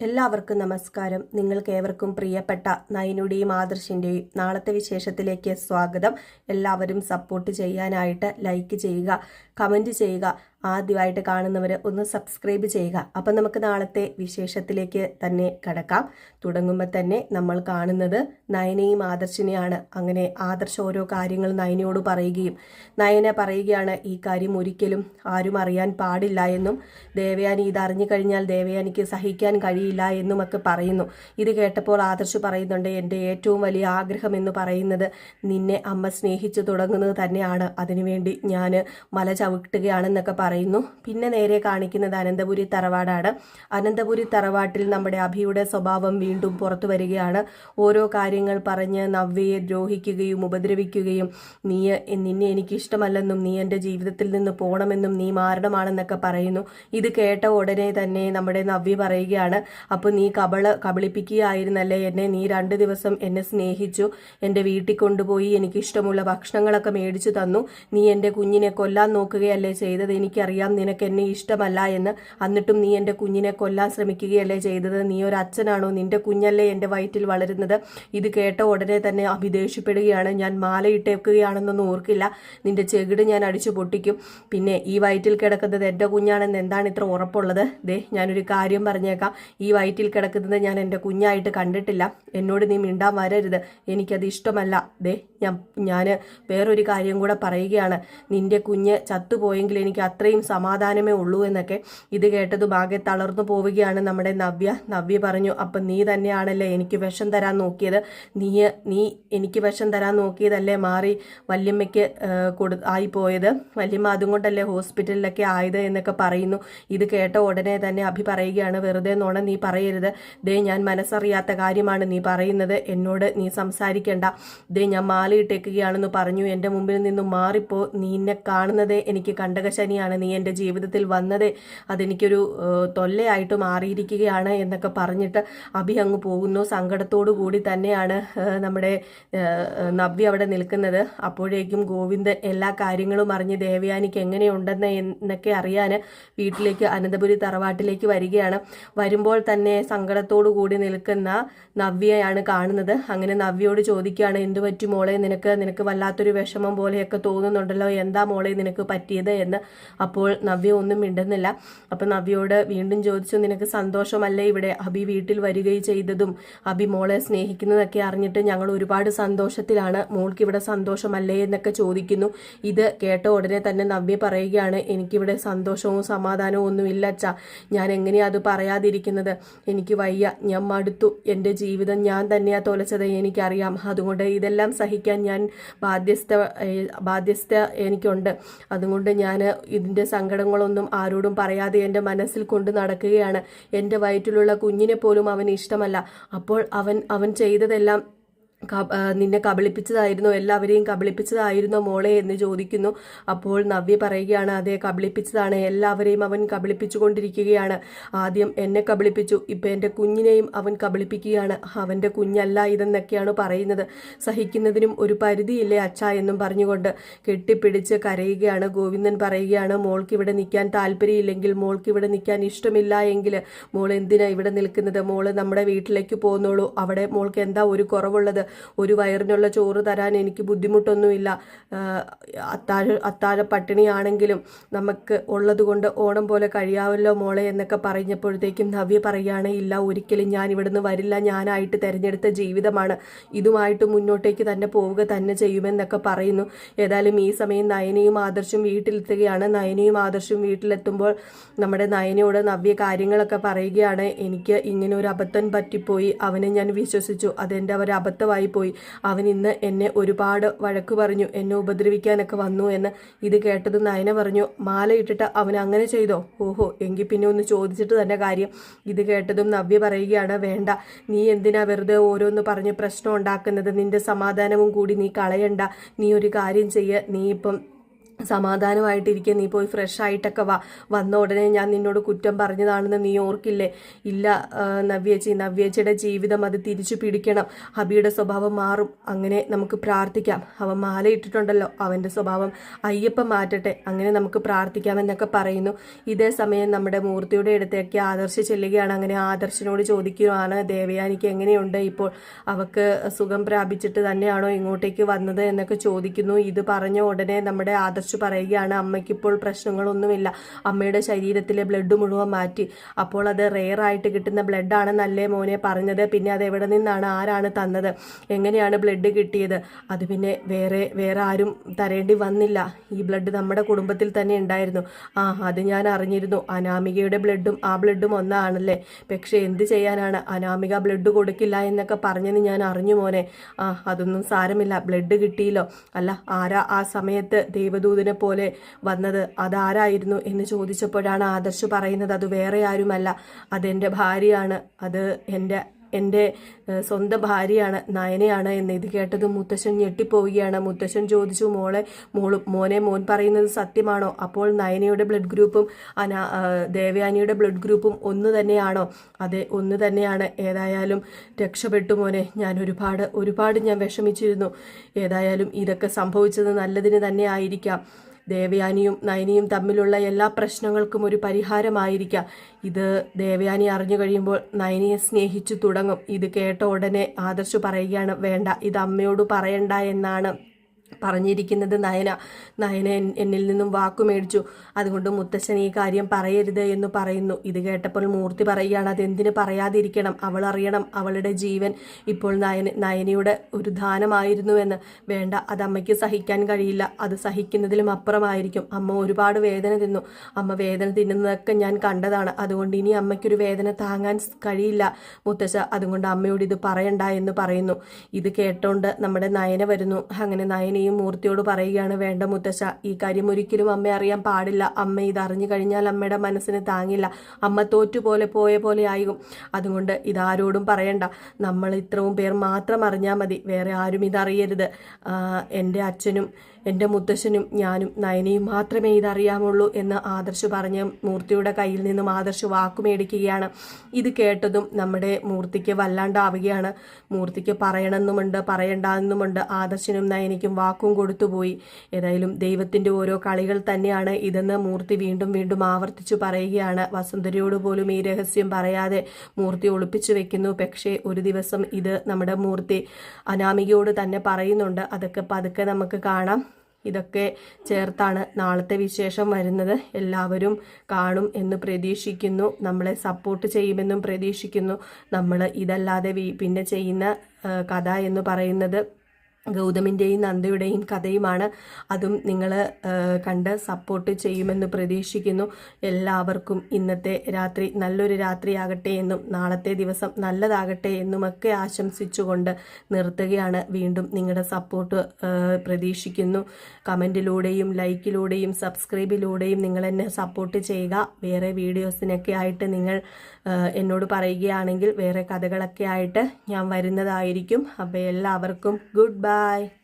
എല്ലാവർക്കും നമസ്കാരം. നിങ്ങൾക്ക് ഏവർക്കും പ്രിയപ്പെട്ട നയനുടെയും ആദർശിന്റെയും നാളത്തെ വിശേഷത്തിലേക്ക് സ്വാഗതം. എല്ലാവരും സപ്പോർട്ട് ചെയ്യാനായിട്ട് ലൈക്ക് ചെയ്യുക കമന്റ് ചെയ്യുക. ആദ്യമായിട്ട് കാണുന്നവർ ഒന്ന് സബ്സ്ക്രൈബ് ചെയ്യുക. അപ്പം നമുക്ക് നാളത്തെ വിശേഷത്തിലേക്ക് തന്നെ കടക്കാം. തുടങ്ങുമ്പോൾ തന്നെ നമ്മൾ കാണുന്നത് നയനയും ആദർശിനെയാണ്. അങ്ങനെ ആദർശ ഓരോ കാര്യങ്ങൾ നയനയോട് പറയുകയും നയന പറയുകയാണ് ഈ കാര്യം ഒരിക്കലും ആരും അറിയാൻ പാടില്ല എന്നും ദേവയാനി ഇത് അറിഞ്ഞു കഴിഞ്ഞാൽ ദേവയാനിക്ക് സഹിക്കാൻ കഴിയില്ല എന്നും ഒക്കെ പറയുന്നു. ഇത് കേട്ടപ്പോൾ ആദർശ് പറയുന്നുണ്ട് എന്റെ ഏറ്റവും വലിയ ആഗ്രഹം എന്ന് പറയുന്നത് നിന്നെ അമ്മ സ്നേഹിച്ചു തുടങ്ങുന്നത് തന്നെയാണ്. അതിനുവേണ്ടി ഞാൻ മല ചവിട്ടുകയാണെന്നൊക്കെ പറയുന്നു. പിന്നെ നേരെ കാണിക്കുന്നത് അനന്തപുരി തറവാടാണ്. അനന്തപുരി തറവാട്ടിൽ നമ്മുടെ അഭിയുടെ സ്വഭാവം വീണ്ടും പുറത്തു വരികയാണ്. ഓരോ കാര്യങ്ങൾ പറഞ്ഞ് നവ്യയെ ദ്രോഹിക്കുകയും ഉപദ്രവിക്കുകയും നീ നിന്നെ എനിക്കിഷ്ടമല്ലെന്നും നീ എന്റെ ജീവിതത്തിൽ നിന്ന് പോകണമെന്നും നീ മാരണമാണെന്നൊക്കെ പറയുന്നു. ഇത് കേട്ട ഉടനെ തന്നെ നമ്മുടെ നവ്യ പറയുകയാണ് അപ്പോൾ നീ കബള കബളിപ്പിക്കുകയായിരുന്നല്ലേ? എന്നെ നീ രണ്ട് ദിവസം എന്നെ സ്നേഹിച്ചു. എന്റെ വീട്ടിൽ കൊണ്ടുപോയി എനിക്കിഷ്ടമുള്ള ഭക്ഷണങ്ങളൊക്കെ മേടിച്ചു തന്നു. നീ എന്റെ കുഞ്ഞിനെ കൊല്ലാൻ നോക്കുകയല്ലേ ചെയ്തത്? എനിക്കറിയാം നിനക്ക് എന്നെ ഇഷ്ടമല്ല എന്ന്. എന്നിട്ടും നീ എന്റെ കുഞ്ഞിനെ കൊല്ലാൻ ശ്രമിക്കുകയല്ലേ ചെയ്തത്? നീ ഒരു അച്ഛനാണോ? നിന്റെ കുഞ്ഞല്ലേ എന്റെ വയറ്റിൽ വളരുന്നത്? ഇത് കേട്ട ഉടനെ തന്നെ അഭിദേഷ്യപ്പെടുകയാണ് ഞാൻ മാലയിട്ടേക്കുകയാണെന്നൊന്നും ഓർക്കില്ല. നിന്റെ ചെകിട് ഞാൻ അടിച്ചു പൊട്ടിക്കും. പിന്നെ ഈ വയറ്റിൽ കിടക്കുന്നത് എന്റെ കുഞ്ഞാണെന്ന് എന്താണ് ഇത്ര ഉറപ്പുള്ളത്? ദേ ഞാനൊരു കാര്യം പറഞ്ഞേക്കാം. ഈ വയറ്റിൽ കിടക്കുന്നത് ഞാൻ എന്റെ കുഞ്ഞായിട്ട് കണ്ടിട്ടില്ല. എന്നോട് നീ മിണ്ടാൻ വരരുത്. എനിക്കത് ഇഷ്ടമല്ല. ദേ ഞാൻ ഞാൻ വേറൊരു കാര്യം കൂടെ പറയുകയാണ്. നിന്റെ കുഞ്ഞ് ചത്തുപോയെങ്കിൽ എനിക്ക് അത്രയും സമാധാനമേ ഉള്ളൂ എന്നൊക്കെ ഇത് കേട്ടത് ഭാഗ്യ തളർന്നു പോവുകയാണ് നമ്മുടെ നവ്യ. നവ്യ പറഞ്ഞു അപ്പം നീ തന്നെയാണല്ലേ എനിക്ക് വിഷം തരാൻ നോക്കിയത്? നീ നീ എനിക്ക് വിഷം തരാൻ നോക്കിയതല്ലേ മാറി വല്യമ്മയ്ക്ക് കൊടു ആയിപ്പോയത്? വല്യമ്മ അതുകൊണ്ടല്ലേ ഹോസ്പിറ്റലിലൊക്കെ ആയത്? എന്നൊക്കെ പറയുന്നു. ഇത് കേട്ട ഉടനെ തന്നെ അഭി പറയുകയാണ് വെറുതെ നോണ നീ പറയരുത്. ദേ ഞാൻ മനസ്സറിയാത്ത കാര്യമാണ് നീ പറയുന്നത്. എന്നോട് നീ സംസാരിക്കേണ്ട. ദേ ഞാൻ മാലയിട്ടേക്കുകയാണെന്ന് പറഞ്ഞു. എന്റെ മുമ്പിൽ നിന്നും മാറിപ്പോ നീ എന്നെ കാണുന്നതേ എനിക്ക് കണ്ടകശനിയാണ്. നീ എന്റെ ജീവിതത്തിൽ വന്നതേ അതെനിക്കൊരു തൊല്ലയായിട്ട് മാറിയിരിക്കുകയാണ് എന്നൊക്കെ പറഞ്ഞിട്ട് അഭി അങ്ങ് പോകുന്നു. സങ്കടത്തോടു കൂടി തന്നെയാണ് നമ്മുടെ നവ്യ അവിടെ നിൽക്കുന്നത്. അപ്പോഴേക്കും ഗോവിന്ദൻ എല്ലാ കാര്യങ്ങളും അറിഞ്ഞ് ദേവയാനിക്ക് എങ്ങനെയുണ്ടെന്ന് എന്നൊക്കെ അറിയാൻ വീട്ടിലേക്ക് അനന്തപുരി തറവാട്ടിലേക്ക് വരികയാണ്. വരുമ്പോൾ തന്നെ സങ്കടത്തോടു കൂടി നിൽക്കുന്ന നവ്യയാണ് കാണുന്നത്. അങ്ങനെ നവ്യയോട് ചോദിക്കുകയാണ് എന്തു പറ്റി മോളെ? നിനക്ക് നിനക്ക് വല്ലാത്തൊരു വിഷമം പോലെയൊക്കെ തോന്നുന്നുണ്ടല്ലോ. എന്താ മോളെ നിനക്ക് പറ്റിയത്? എന്ന്. അപ്പോൾ നവ്യ ഒന്നും മിണ്ടുന്നില്ല. അപ്പൊ നവ്യയോട് വീണ്ടും ചോദിച്ചു നിനക്ക് സന്തോഷമല്ലേ ഇവിടെ അബി വീട്ടിൽ വരികയും ചെയ്തതും? അബി മോളെ സ്നേഹിക്കുന്നതൊക്കെ അറിഞ്ഞിട്ട് ഞങ്ങൾ ഒരുപാട് സന്തോഷത്തിലാണ്. മോൾക്ക് ഇവിടെ സന്തോഷമല്ലേ? എന്നൊക്കെ ചോദിക്കുന്നു. ഇത് കേട്ട ഉടനെ തന്നെ നവ്യ പറയുകയാണ് എനിക്കിവിടെ സന്തോഷവും സമാധാനവും ഒന്നും ഇല്ല അച്ഛാ. ഞാൻ എങ്ങനെയാ അത് പറയാതിരിക്കുന്നത്? എനിക്ക് വയ്യ. ഞാൻ മടുത്തു. എന്റെ ജീവിതം ഞാൻ തന്നെയാ തോലച്ചത്. എനിക്കറിയാം. അതുകൊണ്ട് ഇതെല്ലാം സഹിക്കാൻ ഞാൻ ബാധ്യസ്ഥ ബാധ്യസ്ഥ എനിക്കുണ്ട്. അതുകൊണ്ട് ഞാൻ ഇതിന്റെ സങ്കടങ്ങളൊന്നും ആരോടും പറയാതെ എന്റെ മനസ്സിൽ കൊണ്ടു നടക്കുകയാണ്. എന്റെ വയറ്റിലുള്ള കുഞ്ഞിനെ പോലും അവന് ഇഷ്ടമല്ല. അപ്പോൾ അവൻ അവൻ ചെയ്തതെല്ലാം നിന്നെ കബളിപ്പിച്ചതായിരുന്നോ എല്ലാവരെയും കബളിപ്പിച്ചതായിരുന്നോ മോളെ എന്ന് ചോദിക്കുന്നു. അപ്പോൾ നവ്യ പറയുകയാണ് അതെ കബളിപ്പിച്ചതാണ്. എല്ലാവരെയും അവൻ കബളിപ്പിച്ചുകൊണ്ടിരിക്കുകയാണ്. ആദ്യം എന്നെ കബളിപ്പിച്ചു ഇപ്പം എന്റെ കുഞ്ഞിനെയും അവൻ കബളിപ്പിക്കുകയാണ്. അവന്റെ കുഞ്ഞല്ല ഇതെന്നൊക്കെയാണ് പറയുന്നത്. സഹിക്കുന്നതിനും ഒരു പരിധിയില്ലേ അച്ഛ എന്നും പറഞ്ഞുകൊണ്ട് കെട്ടിപ്പിടിച്ച് കരയുകയാണ്. ഗോവിന്ദൻ പറയുകയാണ് മോൾക്ക് ഇവിടെ നിൽക്കാൻ താല്പര്യമില്ലെങ്കിൽ മോൾക്ക് ഇവിടെ നിൽക്കാൻ ഇഷ്ടമില്ല എങ്കിൽ മോൾ എന്തിനാണ് ഇവിടെ നിൽക്കുന്നത്? മോൾ നമ്മുടെ വീട്ടിലേക്ക് പോകുന്നുള്ളൂ. അവിടെ മോൾക്ക് എന്താ ഒരു കുറവുള്ളത്? ഒരു വയറിനുള്ള ചോറ് തരാൻ എനിക്ക് ബുദ്ധിമുട്ടൊന്നുമില്ല. അത്താഴ അത്താഴ പട്ടിണിയാണെങ്കിലും നമുക്ക് ഉള്ളതുകൊണ്ട് ഓണം പോലെ കഴിയാവല്ലോ മോളെ എന്നൊക്കെ പറഞ്ഞപ്പോഴത്തേക്കും നവ്യ പറയുകയാണ് ഇല്ല ഒരിക്കലും ഞാൻ ഇവിടുന്ന് വരില്ല. ഞാനായിട്ട് തിരഞ്ഞെടുത്ത ജീവിതമാണ്. ഇതുമായിട്ട് മുന്നോട്ടേക്ക് തന്നെ പോവുക തന്നെ ചെയ്യുമെന്നൊക്കെ പറയുന്നു. ഏതായാലും ഈ സമയം നയനയും ആദർശും വീട്ടിലെത്തുകയാണ്. നയനയും ആദർശും വീട്ടിലെത്തുമ്പോൾ നമ്മുടെ നയനയോട് നവ്യ കാര്യങ്ങളൊക്കെ പറയുകയാണ്. എനിക്ക് ഇങ്ങനെ ഒരു അബദ്ധം പറ്റിപ്പോയി. അവനെ ഞാൻ വിശ്വസിച്ചു. അതെന്റെ ഒരു അബദ്ധമായി പോയി അവൻ ഇന്ന് എന്നെ ഒരുപാട് വഴക്ക് പറഞ്ഞു എന്നെ ഉപദ്രവിക്കാനൊക്കെ വന്നു എന്ന് ഇത് കേട്ടത് നയന പറഞ്ഞു മാല ഇട്ടിട്ട് അവൻ അങ്ങനെ ചെയ്തോ? ഓഹോ എങ്കിൽ പിന്നെ ഒന്ന് ചോദിച്ചിട്ട് തന്നെ കാര്യം. ഇത് കേട്ടതും നവ്യ പറയുകയാണ് വേണ്ട നീ എന്തിനാ വെറുതെ ഓരോന്ന് പറഞ്ഞ് പ്രശ്നം ഉണ്ടാക്കുന്നത്? നിന്റെ സമാധാനവും കൂടി നീ കളയണ്ട. നീ ഒരു കാര്യം ചെയ്യ. നീ ഇപ്പം സമാധാനമായിട്ടിരിക്കുക നീ പോയി ഫ്രഷ് ആയിട്ടൊക്കെ വാ. വന്ന ഉടനെ ഞാൻ നിന്നോട് കുറ്റം പറഞ്ഞതാണെന്ന് നീ ഓർക്കില്ലേ? ഇല്ല നവ്യേച്ചി നവ്യേച്ചിയുടെ ജീവിതം അത് തിരിച്ചു പിടിക്കണം. ഹബിയുടെ സ്വഭാവം മാറും. അങ്ങനെ നമുക്ക് പ്രാർത്ഥിക്കാം. അവൻ മാല ഇട്ടിട്ടുണ്ടല്ലോ അവന്റെ സ്വഭാവം അയ്യപ്പം മാറ്റട്ടെ. അങ്ങനെ നമുക്ക് പ്രാർത്ഥിക്കാമെന്നൊക്കെ പറയുന്നു. ഇതേ സമയം നമ്മുടെ മൂർത്തിയുടെ അടുത്തേക്ക് ആദർശ് ചെല്ലുകയാണ്. അങ്ങനെ ആദർശനോട് ചോദിക്കുകയാണ് ദേവയാനിക്ക് എങ്ങനെയുണ്ട് ഇപ്പോൾ? അവക്ക് സുഖം പ്രാപിച്ചിട്ട് തന്നെയാണോ ഇങ്ങോട്ടേക്ക് വന്നത്? എന്നൊക്കെ ചോദിക്കുന്നു. ഇത് പറഞ്ഞ ഉടനെ നമ്മുടെ ആദർശ് പറയുകയാണ്. അമ്മയ്ക്ക് ഇപ്പോൾ പ്രശ്നങ്ങളൊന്നുമില്ല. അമ്മയുടെ ശരീരത്തിലെ ബ്ലഡ് മുഴുവൻ മാറ്റി. അപ്പോൾ അത് റെയർ ആയിട്ട് കിട്ടുന്ന ബ്ലഡ് ആണെന്നല്ലേ മോനെ പറഞ്ഞത്. പിന്നെ അത് എവിടെ നിന്നാണ് ആരാണ് തന്നത്? എങ്ങനെയാണ് ബ്ലഡ് കിട്ടിയത്? അത് പിന്നെ വേറെ വേറെ ആരും തരേണ്ടി വന്നില്ല. ഈ ബ്ലഡ് നമ്മുടെ കുടുംബത്തിൽ തന്നെ ഉണ്ടായിരുന്നു. ആ അത് ഞാൻ അറിഞ്ഞിരുന്നു. അനാമികയുടെ ബ്ലഡും ആ ബ്ലഡും ഒന്നാണല്ലേ? പക്ഷേ എന്ത് ചെയ്യാനാണ്? അനാമിക ബ്ലഡ് കൊടുക്കില്ല എന്നൊക്കെ പറഞ്ഞെന്ന് ഞാൻ അറിഞ്ഞു മോനെ. ആ അതൊന്നും സാരമില്ല. ബ്ലഡ് കിട്ടിയില്ലോ. അല്ല ആരാ ആ സമയത്ത് ദൈവദൂതനെ പോലെ വന്നത് അതാരായിരുന്നു എന്ന് ചോദിച്ചപ്പോഴാണ് ആദർശ് പറയുന്നത് അത് വേറെ ആരുമല്ല. അതെന്റെ ഭാര്യയാണ്. അത് എന്റെ എന്റെ സ്വന്തം ഭാര്യയാണ് നയനയാണ് എന്ന് ഇത് കേട്ടത് മുത്തശ്ശൻ ഞെട്ടിപ്പോവുകയാണ്. മുത്തശ്ശൻ ചോദിച്ചു മോളെ മോൾ മോനെ മോൻ പറയുന്നത് സത്യമാണോ? അപ്പോൾ നയനയുടെ ബ്ലഡ് ഗ്രൂപ്പും അനാ ദേവയാനിയുടെ ബ്ലഡ് ഗ്രൂപ്പും ഒന്ന് തന്നെയാണോ? അതെ ഒന്ന് തന്നെയാണ്. ഏതായാലും രക്ഷപ്പെട്ടു മോനെ. ഞാൻ ഒരുപാട് ഒരുപാട് ഞാൻ വിഷമിച്ചിരുന്നു. ഏതായാലും ഇതൊക്കെ സംഭവിച്ചത് നല്ലതിന് തന്നെ ആയിരിക്കാം. ദേവയാനിയും നയനിയും തമ്മിലുള്ള എല്ലാ പ്രശ്നങ്ങൾക്കും ഒരു പരിഹാരമായിരിക്കാം. ഇത് ദേവയാനി അറിഞ്ഞു കഴിയുമ്പോൾ നയനിയെ സ്നേഹിച്ചു തുടങ്ങും. ഇത് കേട്ട ഉടനെ ആദർശ് പറയുകയാണ് വേണ്ട ഇത് അമ്മയോട് പറയണ്ട എന്നാണ്. പറഞ്ഞിരിക്കുന്നത് നയന. നയന എന്നിൽ നിന്നും വാക്കു മേടിച്ചു. അതുകൊണ്ട് മുത്തശ്ശൻ ഈ കാര്യം പറയരുത് എന്ന് പറയുന്നു. ഇത് കേട്ടപ്പോൾ മൂർത്തി പറയുകയാണ് അതെന്തിന് പറയാതിരിക്കണം? അവൾ അറിയണം. അവളുടെ ജീവൻ ഇപ്പോൾ നയന നയനയുടെ ഒരു ദാനമായിരുന്നുവെന്ന് വേണ്ട അത് അമ്മയ്ക്ക് സഹിക്കാൻ കഴിയില്ല. അത് സഹിക്കുന്നതിലും അപ്പുറമായിരിക്കും. അമ്മ ഒരുപാട് വേദന തിന്നു. അമ്മ വേദന തിന്നുന്നതൊക്കെ ഞാൻ കണ്ടതാണ്. അതുകൊണ്ട് ഇനി അമ്മയ്ക്കൊരു വേദന താങ്ങാൻ കഴിയില്ല മുത്തശ്ശ. അതുകൊണ്ട് അമ്മയോട് ഇത് പറയണ്ട എന്ന് പറയുന്നു. ഇത് കേട്ടോണ്ട് നമ്മുടെ നയന വരുന്നു. അങ്ങനെ നയനയും മൂർത്തിയോട് പറയുകയാണ് വേണ്ട മുത്തശ്ശ ഈ കാര്യം ഒരിക്കലും അമ്മ അറിയാൻ പാടില്ല. അമ്മ ഇത് അറിഞ്ഞു കഴിഞ്ഞാൽ അമ്മയുടെ മനസ്സിന് താങ്ങില്ല. അമ്മ തോറ്റുപോലെ പോയ പോലെ ആയും അതുകൊണ്ട് ഇതാരോടും പറയണ്ട. നമ്മൾ ഇത്രയും പേർ മാത്രം അറിഞ്ഞാൽ മതി. വേറെ ആരും ഇതറിയരുത്. എന്റെ അച്ഛനും എന്റെ മുത്തശ്ശനും ഞാനും നയനയും മാത്രമേ ഇതറിയാമുള്ളൂ എന്ന് ആദർശ് പറഞ്ഞ് മൂർത്തിയുടെ കയ്യിൽ നിന്നും ആദർശ് വാക്കുമേടിക്കുകയാണ്. ഇത് കേട്ടതും നമ്മുടെ മൂർത്തിക്ക് വല്ലാണ്ടാവുകയാണ്. മൂർത്തിക്ക് പറയണമെന്നുമുണ്ട് പറയണ്ടെന്നുമുണ്ട് ആദർശനും നയനിക്കും വാക്കും കൊടുത്തുപോയി. ഏതായാലും ദൈവത്തിന്റെ ഓരോ കളികൾ തന്നെയാണ് ഇതെന്ന് മൂർത്തി വീണ്ടും വീണ്ടും ആവർത്തിച്ചു പറയുകയാണ്. വസുന്ധരയോട് പോലും ഈ രഹസ്യം പറയാതെ മൂർത്തി ഒളിപ്പിച്ചു വെക്കുന്നു. പക്ഷേ ഒരു ദിവസം ഇത് നമ്മുടെ മൂർത്തി അനാമികയോട് തന്നെ പറയുന്നുണ്ട്. അതൊക്കെ പതുക്കെ നമുക്ക് കാണാം. ഇതൊക്കെ ചേർത്താണ് നാളത്തെ വിശേഷം വരുന്നത്. എല്ലാവരും കാണും എന്ന് പ്രതീക്ഷിക്കുന്നു. നമ്മളെ സപ്പോർട്ട് ചെയ്യുമെന്നും പ്രതീക്ഷിക്കുന്നു. നമ്മൾ ഇതല്ലാതെ പിന്നെ ചെയ്യുന്ന കഥ എന്ന് പറയുന്നത് ഗൗതമിന്റെയും നന്ദയുടെയും കഥയുമാണ്. അതും നിങ്ങൾ കണ്ട് സപ്പോർട്ട് ചെയ്യുമെന്ന് പ്രതീക്ഷിക്കുന്നു. എല്ലാവർക്കും ഇന്നത്തെ രാത്രി നല്ലൊരു രാത്രിയാകട്ടെ എന്നും നാളത്തെ ദിവസം നല്ലതാകട്ടെ എന്നുമൊക്കെ ആശംസിച്ചുകൊണ്ട് നിർത്തുകയാണ്. വീണ്ടും നിങ്ങളുടെ സപ്പോർട്ട് പ്രതീക്ഷിക്കുന്നു. കമന്റിലൂടെയും ലൈക്കിലൂടെയും സബ്സ്ക്രൈബിലൂടെയും നിങ്ങൾ എന്നെ സപ്പോർട്ട് ചെയ്യുക. വേറെ വീഡിയോസിനൊക്കെ ആയിട്ട് നിങ്ങൾ എന്നോട് പറയുകയാണെങ്കിൽ വേറെ കഥകളൊക്കെ ആയിട്ട് ഞാൻ വരുന്നതായിരിക്കും. അപ്പോൾ എല്ലാവർക്കും ഗുഡ് ബൈ Bye.